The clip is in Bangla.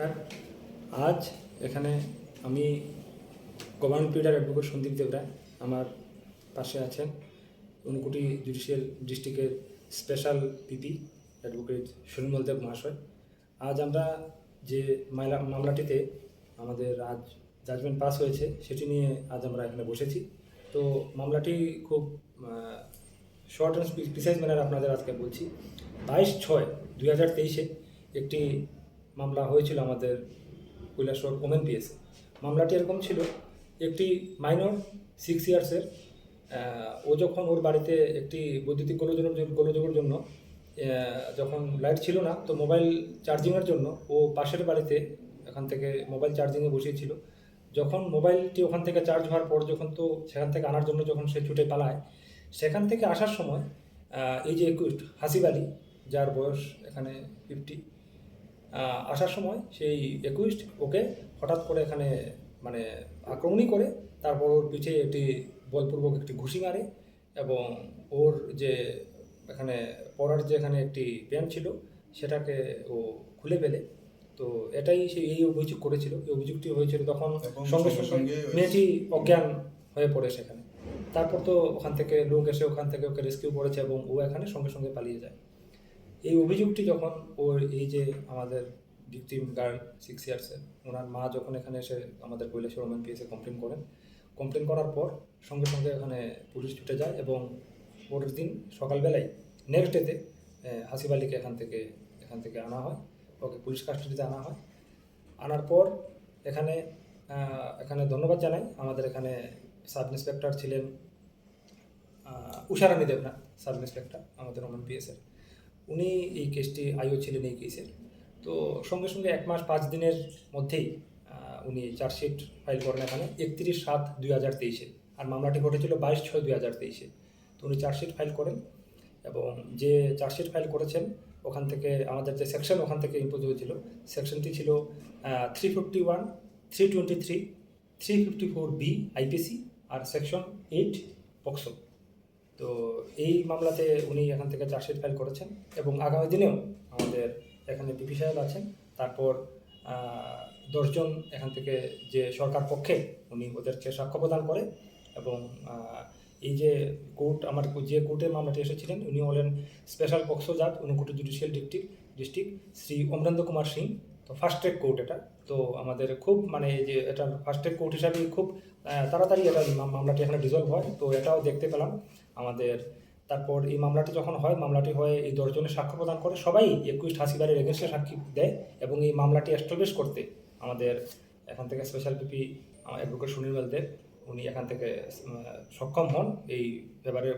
নমস্কার। আজ এখানে আমি government pleader advocate Sandip Debra আমার পাশে আছেন। ঊনকোটি জুডিশিয়াল ডিস্ট্রিক্টের special PP advocate Sunirmal Deb মহাশয়। আজ আমরা যে মামলাটিতে আমাদের আজ জাজমেন্ট পাস হয়েছে, সেটি নিয়ে আজ আমরা এখানে বসেছি। তো মামলাটি খুব শর্ট অ্যান্ড প্রিসাইজ ম্যানার আপনাদের আজকে বলছি। বাইশ ছয় দুই হাজার তেইশে একটি মামলা হয়েছিল আমাদের কৈলাসর ওমেন পিএসে মামলাটি এরকম ছিল, একটি মাইনর সিক্স ইয়ার্সের ও যখন ওর বাড়িতে একটি বৈদ্যুতিক গোলযোগের গোলযোগের জন্য যখন লাইট ছিল না, তো মোবাইল চার্জিংয়ের জন্য ও পাশের বাড়িতে এখান থেকে মোবাইল চার্জিংয়ে বসিয়েছিল। যখন মোবাইলটি ওখান থেকে চার্জ হওয়ার পর যখন তো সেখান থেকে আনার জন্য যখন সে ছুটে পালায়, সেখান থেকে আসার সময় এই যে একুইস্ট হাসিব আলী, যার বয়স এখানে ফিফটি আসার সময় সেই একুইস্ট ওকে হঠাৎ করে এখানে মানে আক্রমণই করে তারপর ওর পিঠে একটি বলপূর্বক একটি ঘুষি মারে এবং ওর যে এখানে পড়ার যে এখানে একটি প্যান্ট ছিল সেটাকে ও খুলে ফেলে। তো এটাই সে এই অভিযোগ করেছিল। এই অভিযোগটি হয়েছিল তখন সঙ্গে সঙ্গে সঙ্গে সঙ্গে মেয়েটি অজ্ঞান হয়ে পড়ে সেখানে। তারপর তো ওখান থেকে লোক এসে ওখান থেকে ওকে রেস্কিউ করেছে এবং ও এখানে সঙ্গে সঙ্গে পালিয়ে যায়। এই অভিযোগটি যখন ওর এই যে আমাদের ভিকটিম গার্ল সিক্স ইয়ার্সের ওনার মা যখন এখানে এসে আমাদের কৈলাসের ওমেন পিএসে কমপ্লেন করেন কমপ্লেন করার পর সঙ্গে সঙ্গে এখানে পুলিশ ছুটে যায় এবং পরের দিন সকালবেলায় নেক্সট ডেতে হাসিব আলীকে এখান থেকে এখান থেকে আনা হয়, ওকে পুলিশ কাস্টাডিতে আনা হয়। আনার পর এখানে এখানে ধন্যবাদ জানাই আমাদের এখানে সাব ইন্সপেক্টর ছিলেন উষারানী দেবনাথ সাব ইন্সপেক্টর আমাদের ওমান পিএসের উনি এই কেসটি আইও ছিলেন এই কেসের তো সঙ্গে সঙ্গে এক মাস পাঁচ দিনের মধ্যেই উনি চার্জশিট ফাইল করেন এখানে, একত্রিশ সাত দুই হাজার তেইশে। আর মামলাটি ঘটেছিল বাইশ ছয় দুই হাজার তেইশে। তো উনি চার্জশিট ফাইল করেন এবং যে চার্জশিট ফাইল করেছেন, ওখান থেকে আমাদের যে সেকশন ওখান থেকে ইম্পোজ হয়েছিল, সেকশনটি ছিল three fifty one three twenty three three fifty four B IPC আর সেকশন এইট পক্সো তো এই মামলাতে উনি এখান থেকে চার্জশিট ফাইল করেছেন এবং আগামী দিনেও আমাদের এখানে পিপি সাহেব আছেন। তারপর দশজন এখান থেকে যে সরকার পক্ষে উনি ওদেরকে সাক্ষ্য প্রদান করে এবং এই যে কোর্ট, আমার যে কোর্টে মামলাটি এসেছিলেন, উনি হলেন স্পেশাল পক্সো জাজ Unakoti judicial district district Shri Amarendra Kumar Singh. তো ফার্স্ট ট্র্যাক কোর্ট এটা। তো আমাদের খুব মানে এই যে এটা ফার্স্ট ট্র্যাক কোর্ট হিসাবে খুব তাড়াতাড়ি এটা মামলাটি এখানে ডিজলভ হয়। তো এটাও দেখতে পেলাম। আমাদের তারপর এই মামলাটি যখন হয়, মামলাটি হয় এই দশজনের সাক্ষ্য প্রদান করে। সবাই একুশ হাসিবারের এগেনস্টে সাক্ষী দেয় এবং এই মামলাটি এস্টাবলিশ করতে আমাদের এখান থেকে special PP advocate Sunil Deb উনি এখান থেকে সক্ষম হন এই ব্যাপারে